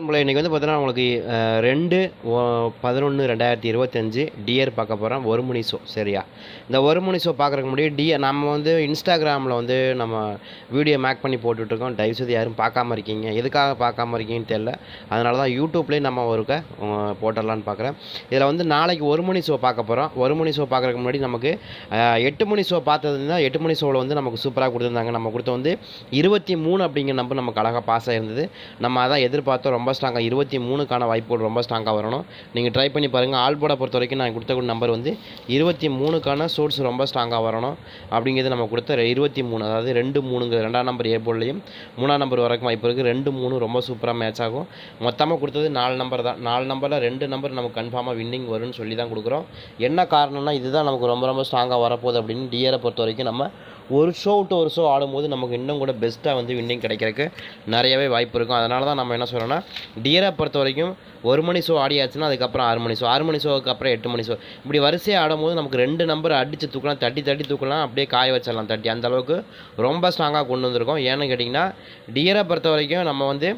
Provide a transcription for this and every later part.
நம்மள இன்றைக்கி வந்து பார்த்தீங்கன்னா உங்களுக்கு ரெண்டு பதினொன்று ரெண்டாயிரத்தி இருபத்தஞ்சு டியர் பார்க்க போகிறோம் ஒரு மணி ஷோ சரியா? இந்த ஒரு மணி ஷோ பார்க்குறக்கு முன்னாடி டியர் நம்ம வந்து இன்ஸ்டாகிராமில் வந்து நம்ம வீடியோ மேக் பண்ணி போட்டுட்ருக்கோம். தயவுசெய்து யாரும் பார்க்காம இருக்கீங்க. எதுக்காக பார்க்காம இருக்கீங்கன்னு தெரில அதனால தான் யூடியூப்லேயே நம்ம ஒருக்க போட்டுடலான்னு பார்க்குறேன் இதில் வந்து நாளைக்கு ஒரு மணி ஷோ பார்க்க போகிறோம் ஒரு மணி ஷோ பார்க்குறக்கு முன்னாடி நமக்கு எட்டு மணி ஷோ பார்த்ததுன்னா எட்டு மணி ஷோவில் வந்து நமக்கு சூப்பராக கொடுத்துருந்தாங்க. நம்ம கொடுத்த வந்து இருபத்தி மூணு அப்படிங்கிற நம்பர் நமக்கு அழகாக பாஸ் ஆகிருந்தது நம்ம அதான் எதிர்பார்த்தோம். ரொம்ப ரொம்ப ஸ்ட்ராங்காக இருபத்தி மூணுக்கான வாய்ப்புகள் ரொம்ப ஸ்ட்ராங்காக வரணும். நீங்கள் ட்ரை பண்ணி பாருங்கள் ஆல்போர்டை பொறுத்த வரைக்கும் நான் கொடுத்த நம்பர் வந்து இருபத்தி மூணுக்கான சோர்ஸ் ரொம்ப ஸ்ட்ராங்காக வரணும். அப்படிங்கிறது நம்ம கொடுத்த இருபத்தி மூணு அதாவது ரெண்டு மூணுங்க ரெண்டாம் நம்பர் ஏ மூணாம் நம்பர் வரைக்கும் வாய்ப்பு இருக்குது ரெண்டு மூணு ரொம்ப சூப்பராக மேட்ச் ஆகும். மொத்தமாக கொடுத்தது நாலு நம்பர் தான். நாலு நம்பரில் ரெண்டு நம்பர் நமக்கு கன்ஃபார்மாக வின்னிங் வரும்னு சொல்லி தான் கொடுக்குறோம். என்ன காரணம்னா இதுதான் நமக்கு ரொம்ப ரொம்ப ஸ்ட்ராங்காக வரப்போகுது அப்படின்னு டியரை பொறுத்த வரைக்கும் நம்ம ஒரு ஷோ விட்டு ஒரு ஷோ ஆடும்போது நமக்கு இன்னும் கூட பெஸ்ட்டாக வந்து வின்னிங் கிடைக்கிறதுக்கு நிறையவே வாய்ப்பு இருக்கும். அதனால தான் நம்ம என்ன சொல்கிறோன்னா டியரை பொறுத்த வரைக்கும் ஒரு மணி ஷோ ஆடியாச்சுன்னா அதுக்கப்புறம் ஆறு மணி ஷோ ஆறு மணி ஷோவுக்கு அப்புறம் எட்டு மணி ஷோ இப்படி வரிசையாக ஆடும்போது நமக்கு ரெண்டு நம்பர் அடித்து தூக்கலாம் தட்டி தட்டி தூக்கலாம் அப்படியே காய வச்சிடலாம் தட்டி. அந்த அளவுக்கு ரொம்ப ஸ்ட்ராங்காக கொண்டு வந்திருக்கோம். ஏன்னு கேட்டிங்கன்னா டியரை பொறுத்த வரைக்கும் நம்ம வந்து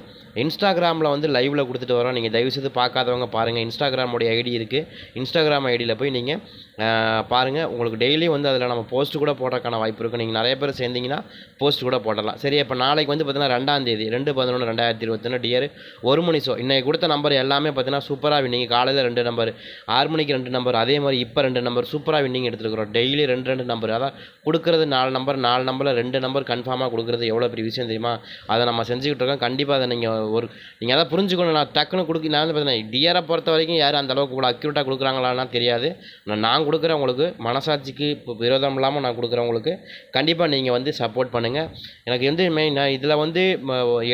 இன்ஸ்டாகிராமில் வந்து லைவில் கொடுத்துட்டு வரோம். நீங்கள் தயவுசெய்து பார்க்காதவங்க பாருங்கள் இன்ஸ்டாகிராமுடைய ஐடி இருக்குது இன்ஸ்டாகிராம் ஐடியில் போய் நீங்கள் பாருங்கள் உங்களுக்கு டெய்லியும் வந்து அதில் நம்ம போஸ்ட் கூட போடுறதுக்கான வாய்ப்பு இருக்குது நீங்கள் நிறைய பேர் சேர்ந்தீங்கன்னா போஸ்ட் கூட போடலாம். சரி இப்போ நாளைக்கு வந்து பார்த்தீங்கன்னா ரெண்டாந்தேதி ரெண்டு பதினொன்று ரெண்டாயிரத்தி இருபத்தொன்று டியர் ஒரு மணி ஷோ இன்றைக்கி கொடுத்த நம்பர் எல்லாமே பார்த்தீங்கன்னா சூப்பராக வின்னிங் காலையில் ரெண்டு நம்பர் ஆறு மணிக்கு ரெண்டு நம்பர் அதே மாதிரி இப்போ ரெண்டு நம்பர் சூப்பராக வின்னிங் எடுத்துருக்குறோம். டெய்லி ரெண்டு ரெண்டு நம்பர் அதான் கொடுக்குறது நாலு நம்பர் நாலு நம்பரில் ரெண்டு நம்பர் கன்ஃபார்மாக கொடுக்குறது எவ்வளோ பெரிய விஷயம் தெரியுமா? அதை நம்ம செஞ்சுக்கிட்டு இருக்கோம். கண்டிப்பாக அதை நீங்கள் ஒரு நீங்கள் அதை புரிஞ்சுக்கணும் நான் டக்குன்னு கொடுக்க நான் வந்து பார்த்தீங்கன்னா டியரை பொறுத்த வரைக்கும் யாரும் அந்த அளவுக்கு கூட அக்யூரேட்டாக கொடுக்குறாங்களான்னா தெரியாது. நான் நான் கொடுக்குறேன் உங்களுக்கு மனசாட்சிக்கு இப்போ விரோதம் இல்லாமல் நான் கொடுக்குறேன் உங்களுக்கு கண்டிப்பாக நீங்கள் வந்து சப்போர்ட் பண்ணுங்கள் எனக்கு வந்து மெயின் நான் இதில் வந்து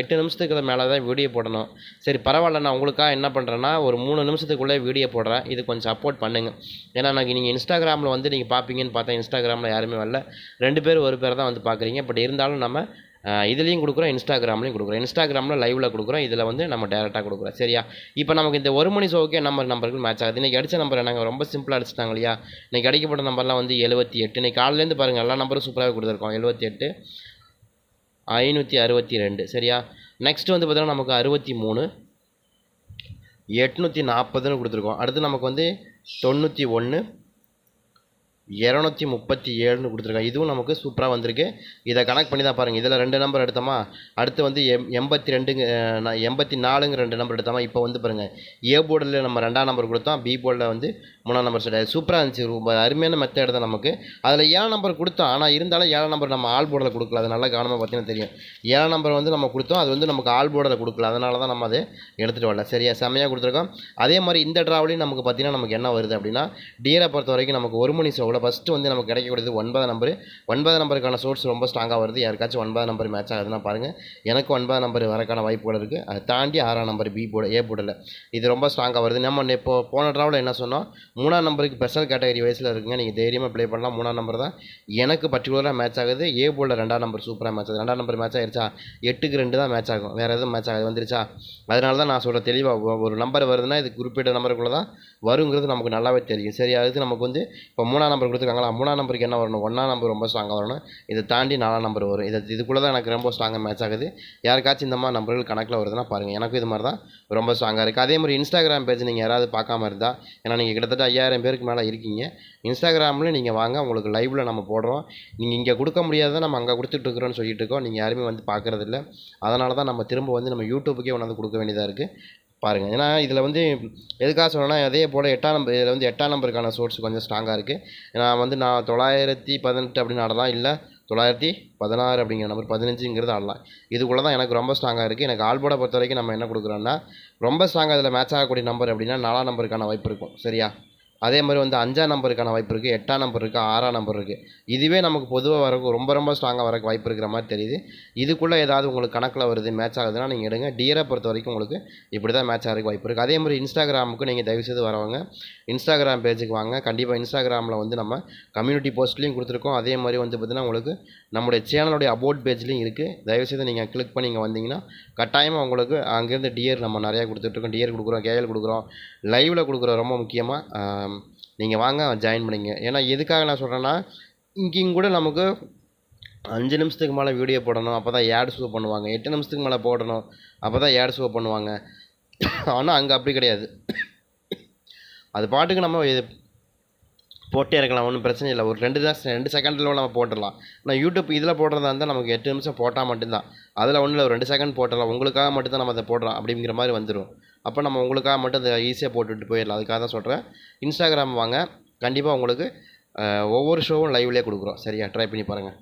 எட்டு நிமிஷத்துக்கு மேலே தான் வீடியோ போடணும். சரி பரவாயில்ல நான் உங்களுக்காக என்ன பண்ணுறேன்னா ஒரு மூணு நிமிஷத்துக்குள்ளே வீடியோ போடுறேன். இது கொஞ்சம் சப்போர்ட் பண்ணுங்கள் ஏன்னா எனக்கு நீங்கள் இன்ஸ்டாகிராமில் வந்து நீங்கள் பார்ப்பீங்கன்னு பார்த்தா இன்ஸ்டாகிராமில் யாருமே வரல. ரெண்டு பேர் ஒரு பேர் தான் வந்து பார்க்குறீங்க பட் இருந்தாலும் நம்ம இதுலேயும் கொடுக்குறோம் இன்ஸ்டாகிராம்லேயும் கொடுக்குறோம். இன்ஸ்டாகிராமில் லைவில் கொடுக்குறோம் இதில் வந்து நம்ம டேரெக்டாக கொடுக்குறோம் சரியா? இப்போ நமக்கு இந்த ஒரு மணி ஷோக்கே நம்பர் நம்பருக்கு மேட்ச் ஆகுது? இன்றைக்கி அடித்த நம்பர் நாங்கள் ரொம்ப சிம்பிளாக அடிச்சிட்டாங்க இல்லையா? இன்றைக்கி அடிக்கப்பட்ட நம்பர்லாம் வந்து எழுபத்தி எட்டு. இன்றைக்கி காலையிலேருந்து பாருங்கள் எல்லா நம்பரும் சூப்பராகவே கொடுத்துருக்கோம். எழுபத்தி எட்டு ஐநூற்றி அறுபத்தி ரெண்டு சரியா? நெக்ஸ்ட் வந்து பார்த்தீங்கன்னா நமக்கு அறுபத்தி மூணு எட்நூற்றி நாற்பதுன்னு கொடுத்துருக்கோம். அடுத்து நமக்கு வந்து தொண்ணூற்றி ஒன்று இரநூத்தி முப்பத்தி ஏழுன்னு கொடுத்துருக்கோம் இதுவும் நமக்கு சூப்பராக வந்திருக்கு. இதை கனெக்ட் பண்ணி தான் பாருங்கள் இதில் ரெண்டு நம்பர் எடுத்தோமா? அடுத்து வந்து எம் எண்பத்தி ரெண்டுங்க நான் எண்பத்தி நாலுங்க ரெண்டு நம்பர் எடுத்தோமா? இப்போ வந்து பாருங்கள் ஏ போர்டில் நம்ம ரெண்டாம் நம்பர் கொடுத்தோம். பி போர்டில் வந்து மூணாம் நம்பர் செட் சூப்பராக இருந்துச்சு. ரொம்ப அருமையான மெத்தட் தான் நமக்கு. அதில் ஏழாம் நம்பர் கொடுத்தோம். ஆனால் இருந்தாலும் ஏழாம் நம்பர் நம்ம ஆல் போர்டில் கொடுக்கல. அது நல்லா கவனமாக பார்த்தீங்கன்னா தெரியும். ஏழாம் நம்பர் வந்து நம்ம கொடுத்தோம். அது வந்து நமக்கு ஆல் போர்டில் கொடுக்கல. அதனால தான் நம்ம அதை எடுத்துகிட்டு வரல. சரியா? செம்மையாக கொடுத்துருக்கோம். அதே மாதிரி இந்த ட்ராவலையும் நமக்கு பார்த்தீங்கன்னா நமக்கு என்ன வருது அப்படின்னா டியரை பொறுத்த வரைக்கும் நமக்கு ஒரு மணி ஷோவில் ஃபஸ்ட்டு வந்து நமக்கு கிடைக்கக்கூடியது ஒன்பது நம்பர் ஒன்பது நம்பருக்கான சோர்ஸ் ரொம்ப ஸ்ட்ராங்காக வருது. யாருக்காச்சும் ஒன்பது நம்பர் மேட்ச் ஆகுதுன்னா பாருங்கள் எனக்கு ஒன்பது நம்பர் வரக்கான வாய்ப்புகள் இருக்குது அதை தாண்டி ஆறாம் நம்பர் பி போட ஏ போர்டில் இது ரொம்ப ஸ்ட்ராங்காக வருது. நம்ம இப்போ போன ட்ராவில் என்ன சொன்னோம்? மூணாம் நம்பருக்கு ஸ்பெஷல் கேட்டகரி வயசில் இருக்குங்க. நீங்கள் தைரியமாக ப்ளே பண்ணலாம். மூணாம் நம்பர் தான் எனக்கு பர்டிகுலராக மேட்ச் ஆகுது. ஏ போல ரெண்டாம் நம்பர் சூப்பராக மேட்ச் ஆகுது. ரெண்டாம் நம்பர் மேட்ச் ஆகிடுச்சா எட்டுக்கு ரெண்டு தான் மேட்ச் ஆகும். வேறு எதுவும் மேட்ச் ஆகுது. வந்துருச்சா? அதனால தான் நான் சொல்கிறேன் தெளிவாக ஒரு நம்பர் வருதுன்னா இது குறிப்பிட்ட நம்பருக்குள்ளே தான் வருங்கிறது நமக்கு நல்லாவே தெரியும். சரி அதுக்கு நமக்கு வந்து இப்போ மூணாம் நம்பர் கொடுத்துருக்காங்களா? மூணாம் நம்பருக்கு என்ன வரணும்? ஒன்றாம் நம்பர் ரொம்ப ஸ்ட்ராங்காக வரணும். இதை தாண்டி நாலாம் நம்பர் வரும். இது இதுக்குள்ளே தான் எனக்கு ரொம்ப ஸ்ட்ராங்காக மேட்ச் ஆகுது. யாருக்காச்சும் இந்த மாதிரி நம்பர்கள் கணக்கில் வருதுன்னா பாருங்கள் எனக்கும் இது மாதிரி தான் ரொம்ப ஸ்ட்ராங்காக இருக்குது அதே மாதிரி இன்ஸ்டாகிராம் பேஜ் நீங்கள் யாராவது பார்க்காம இருந்தால் ஏன்னா நீங்கள் கிட்டத்தட்ட ஐயாயிரம் பேருக்கு மேலே இருக்கீங்க. இன்ஸ்டாகிராமில் நீங்கள் வாங்க உங்களுக்கு லைவில் நம்ம போடுறோம். நீங்கள் இங்கே கொடுக்க முடியாத நம்ம அங்கே கொடுத்துட்ருக்குறோன்னு சொல்லிட்டு இருக்கோம். நீங்கள் யாருமே வந்து பார்க்குறதில்ல. அதனால தான் நம்ம திரும்ப வந்து நம்ம யூடியூப்புக்கே வந்து கொடுக்க வேண்டியதாக இருக்குது பாருங்கள் ஏன்னா இதில் வந்து எதுக்காக சொல்லணும்னா அதே போல் எட்டாம் நம்பர் இதில் வந்து எட்டாம் நம்பருக்கான சோர்ஸ் கொஞ்சம் ஸ்ட்ராங்காக இருக்குது நான் வந்து நான் தொள்ளாயிரத்தி பதினெட்டு அப்படின்னு ஆடலாம் இல்லை தொள்ளாயிரத்தி பதினாறு அப்படிங்கிற நம்பர் பதினஞ்சுங்கிறது ஆடலாம். இதுக்குள்ளே தான் எனக்கு ரொம்ப ஸ்ட்ராங்காக இருக்குது எனக்கு ஆல்போர்டை பொறுத்த வரைக்கும் நம்ம என்ன கொடுக்குறோன்னா ரொம்ப ஸ்ட்ராங்காக இதில் மேட்ச் ஆகக்கூடிய நம்பர் அப்படின்னா நாலாம் நம்பருக்கான வாய்ப்பு இருக்கும். சரியா? அதே மாதிரி வந்து அஞ்சாம் நம்பருக்கான வாய்ப்பு இருக்குது எட்டாம் நம்பர் இருக்குது ஆறாம் நம்பர் இருக்குது இதுவே நமக்கு பொதுவாக வரக்கு ரொம்ப ரொம்ப ஸ்ட்ராங்காக வரக்கு வாய்ப்பு இருக்கிற மாதிரி தெரியுது. இதுக்குள்ளே ஏதாவது உங்களுக்கு கணக்கில் வருது மேட்ச் ஆகுதுன்னா நீங்கள் எடுங்க. டியரை பொறுத்த வரைக்கும் உங்களுக்கு இப்படி தான் மேட்ச் ஆகிறதுக்கு வாய்ப்பு இருக்குது அதே மாதிரி இன்ஸ்டாகிராமுக்கு நீங்கள் தயவுசெய்து வரவங்க இன்ஸ்டாகிராம் பேஜுக்கு வாங்க. கண்டிப்பாக இன்ஸ்டாகிராமில் வந்து நம்ம கம்யூனிட்டி போஸ்ட்லேயும் கொடுத்துருக்கோம். அதே மாதிரி வந்து பார்த்திங்கன்னா உங்களுக்கு நம்முடைய சேனலுடைய அபோட் பேஜ்லேயும் இருக்குது தயவுசெய்து நீங்கள் கிளிக் பண்ணி இங்கே வந்தீங்கன்னா கட்டாயமாக உங்களுக்கு அங்கேருந்து டியர் நம்ம நிறையா கொடுத்துட்ருக்கோம் டியர் கொடுக்குறோம் கேஎல் கொடுக்குறோம். லைவில் கொடுக்குறோம் ரொம்ப முக்கியமாக நீங்கள் வாங்க ஜாயின் பண்ணிங்க. ஏன்னா எதுக்காக நான் சொல்கிறேன்னா இங்கேயும் கூட நமக்கு அஞ்சு நிமிஷத்துக்கு மேலே வீடியோ போடணும் அப்போ தான் ஏட் ஷோ பண்ணுவாங்க. எட்டு நிமிஷத்துக்கு மேலே போடணும் அப்போ தான் ஏட் ஷோ பண்ணுவாங்க. ஆனால் அங்கே அப்படி கிடையாது. அது பாட்டுக்கு நம்ம இது போட்டே இருக்கலாம் ஒன்றும் பிரச்சனை இல்லை. ஒரு ரெண்டு தான் ரெண்டு செகண்டில் நம்ம போட்டுடலாம். ஆனால் யூடியூப் இதில் போடுறதா இருந்தால் நமக்கு எட்டு நிமிஷம் போட்டால் மட்டும்தான். அதில் ஒன்றும் இல்லை ஒரு ரெண்டு செகண்ட் போட்டுடலாம். உங்களுக்காக மட்டும்தான் நம்ம அதை போடுறோம் அப்படிங்கிற மாதிரி வந்துடும் அப்போ நம்ம உங்களுக்காக மட்டும் அதை ஈஸியாக போட்டுட்டு போயிடலாம். அதுக்காக தான் சொல்கிறேன் இன்ஸ்டாகிராம் வாங்க. கண்டிப்பாக உங்களுக்கு ஒவ்வொரு ஷோவும் லைவ்லேயே கொடுக்குறோம். சரியா? ட்ரை பண்ணி பாருங்கள்